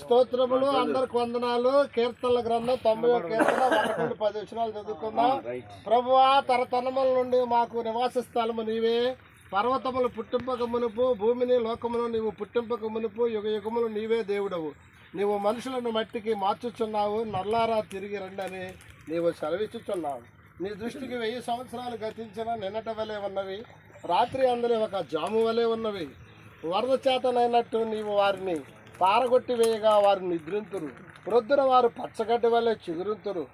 స్తోత్రములు అందరికి వందనాలు. కీర్తనల గ్రంథం తొంభై ఒక కీర్తన ఒకటి పది వచనాలు చదువుకుందాం. ప్రభువా తరతనముల నుండి మాకు నివాస స్థలము నీవే. పర్వతములు పుట్టింపక మునుపు భూమిని లోకమును నీవు పుట్టింపక మునుపు యుగ యుగములు నీవే దేవుడవు. నీవు మనుషులను మట్టికి మార్చుచున్నావు. నల్లారా తిరిగి రండి అని నీవు సెలవిచ్చుచున్నావు. నీ దృష్టికి వెయ్యి సంవత్సరాలు గతించిన నిన్నట వలె ఉన్నవి. రాత్రి అందరి ఒక జాము వలె ఉన్నవి. వరద చేతనైనట్టు నీవు వారిని పారగొట్టి వేయగా వారు నిద్రింతురు. ప్రొద్దున వారు పచ్చగడ్డి వల్లే చిగురుతురు.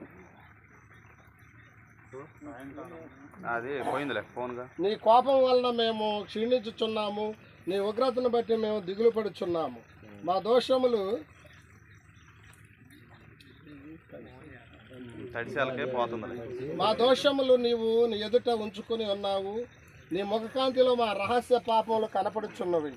అది పోయిందిలే ఫోన్గా. నీ కోపం వలన మేము క్షీణించుచున్నాము. నీ ఉగ్రతను బట్టి మేము దిగులు పడుచున్నాము. మా దోషములు మా దోషములు నీవు నీ ఎదుట ఉంచుకొని ఉన్నావు. నీ ముఖకాంతిలో మా రహస్య పాపములు కనపడుచున్నవి.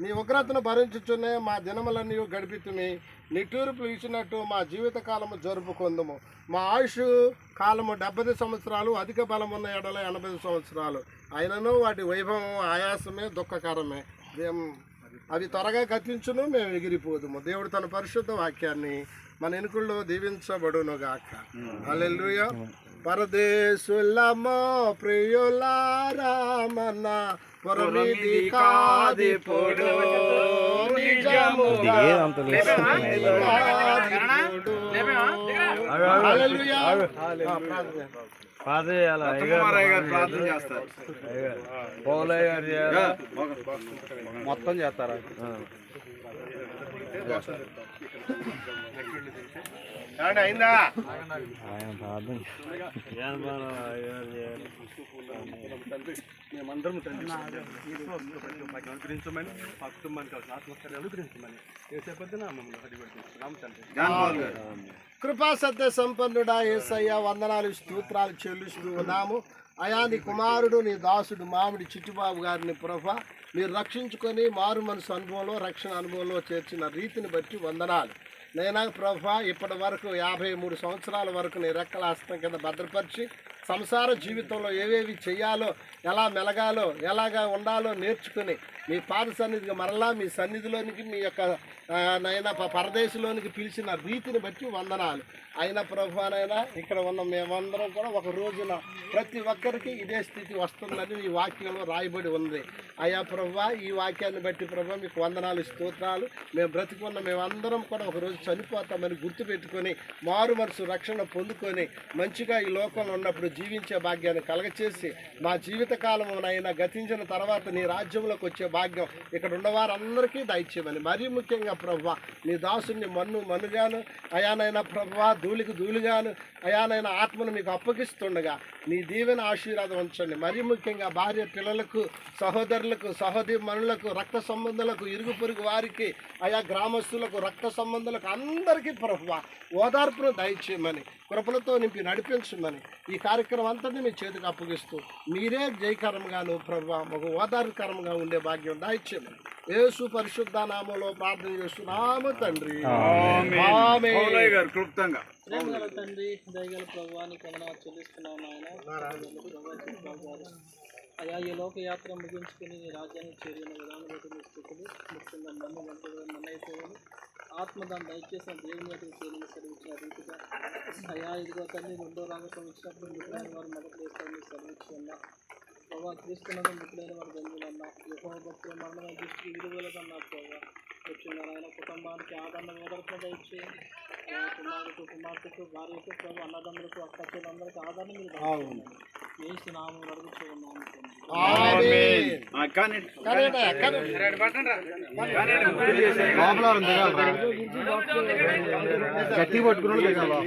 నీ ఉగ్రతను భరించుచునే మా దినములన్నీ గడిపితుమి. నిట్టూర్పులు ఇచ్చినట్టు మా జీవిత కాలము జరుపుకుందుము. మా ఆయుష్ కాలము డెబ్బై సంవత్సరాలు అధిక బలం ఉన్న ఎడల ఎనభై సంవత్సరాలు. అయినను వాటి వైభవం ఆయాసమే దుఃఖకరమే. అవి త్వరగా గతించును మేము ఎగిరిపోదుము. దేవుడు తన పరిశుద్ధ వాక్యాన్ని మన ఎనుకల్లో దీవించబడును గాక హల్లెలూయా. పరదేశులమో ప్రియులారామన్న పొరమిది కాది పొడు. మొత్తం చేస్తారా. అయిందా? మేమందరం అనుగ్రహించమని మా కుటుంబానికి కావాల్సిన ఆత్మకార్యాలు అనుగ్రహించమని ఏసేపద్దున మమ్మల్ని అడిగడుతున్నాం తండ్రి కృపా సత్య సంపన్నుడా ఏసయ్య వందనాలు స్తోత్రాలు చెల్లిస్తూ ఉన్నాము. అయా నీ కుమారుడు నీ దాసుడు మామిడి చిట్టిబాబు గారిని ప్రభ మీరు రక్షించుకొని మారు మనసు అనుభవంలో రక్షణ అనుభవంలో చేర్చిన రీతిని బట్టి వందనాలు. నైనా ప్రభ ఇప్పటి వరకు యాభై మూడు సంవత్సరాల వరకు నీ రెక్కల హస్తం కింద భద్రపరిచి సంసార జీవితంలో ఏవేవి చేయాలో ఎలా మెలగాలో ఎలాగా ఉండాలో నేర్చుకుని మీ పాద సన్నిధికి మరలా మీ సన్నిధిలోనికి మీ యొక్క నైనా ప- పరదేశంలోనికి పిలిచిన రీతిని బట్టి వందనాలు. అయిన ప్రభానైనా ఇక్కడ ఉన్న మేమందరం కూడా ఒక రోజున ప్రతి ఒక్కరికి ఇదే స్థితి వస్తుందని ఈ వాక్యంలో రాయబడి ఉంది. అయ్యా ప్రభా ఈ వాక్యాన్ని బట్టి ప్రభా మీకు వందనాలు స్తోత్రాలు. మేము బ్రతికున్న మేమందరం కూడా ఒకరోజు చనిపోతామని గుర్తుపెట్టుకొని మారు మనసు రక్షణ పొందుకొని మంచిగా ఈ లోకంలో ఉన్నప్పుడు జీవించే భాగ్యాన్ని కలగచేసి మా జీవిత కాలమునైనా గతించిన తర్వాత నీ రాజ్యంలోకి వచ్చే భాగ్యం ఇక్కడ ఉన్న వారందరికీ దయచేయమని. మరీ ముఖ్యంగా ప్రభా నీ దాసుని మన్ను మనుగాను అయానైనా ప్రభా ధూళికి ధూళిగాను అయానైనా ఆత్మను మీకు అప్పగిస్తుండగా నీ దీవెన ఆశీర్వాదం ఉంచండి. మరీ ముఖ్యంగా భార్య పిల్లలకు సహోదరులకు సహోదరి మనులకు రక్త సంబంధాలకు ఇరుగు పొరుగు వారికి ఆయా గ్రామస్తులకు రక్త సంబంధాలకు అందరికీ ప్రభు ఓదార్పును దయచేయమని కృపలతో నింపి నడిపించమని ఈ కార్యక్రమం అంతటిని మీ చేతికి అప్పగిస్తూ మీరే జయకరంగాను ప్రభు ఒక ఓదార్కరంగా ఉండే భాగ్యం దయచేయమని యేసు పరిశుద్ధ నామంలో ప్రార్థన చేస్తున్నాము తండ్రి. క్లుప్తంగా. ప్రేమగల తండ్రి దయగల ప్రభువానికి వందనాలు చెల్లిస్తున్నాం నాయన. అయా ఈ లోకయాత్ర ముగించుకుని నీ రాజ్యాన్ని చేరిన విధానం ముఖ్యంగా నన్ను వంటి ఆత్మ దాన్ని దయచేసిన దేవుని యొక్క చేరిన సెలవిచ్చిన రీతిగా అయా ఇదిగో తండ్రి రెండో రాగ సంవత్సరం మిత్రులైన వారు మొదటి వేస్తారని సెలవిచ్చి ఉన్నా ప్రభావ క్రీస్తున్నది మిత్రులైన వారు బంధువులన్నా యహో భక్తుల మరణమైన దృష్టి విలువలకన్నా ప్రభావ వచ్చిన ఆయన కుటుంబానికి ఆదరణ ఓదర్పున దయచేయండి. ఆ కుమారుడికి కుమార్తెకు భార్యకు ప్రభు అన్నదమ్ములకు అక్క చెల్లెలందరికీ ఆదరణ మీరు దయచేయండి వేసి నామం అడుగుతూ ఉన్నాము తండ్రి. ఆమేన్. కానీ కరెక్టే, కరెక్టే. గట్టి పట్టుకుని చేశారా?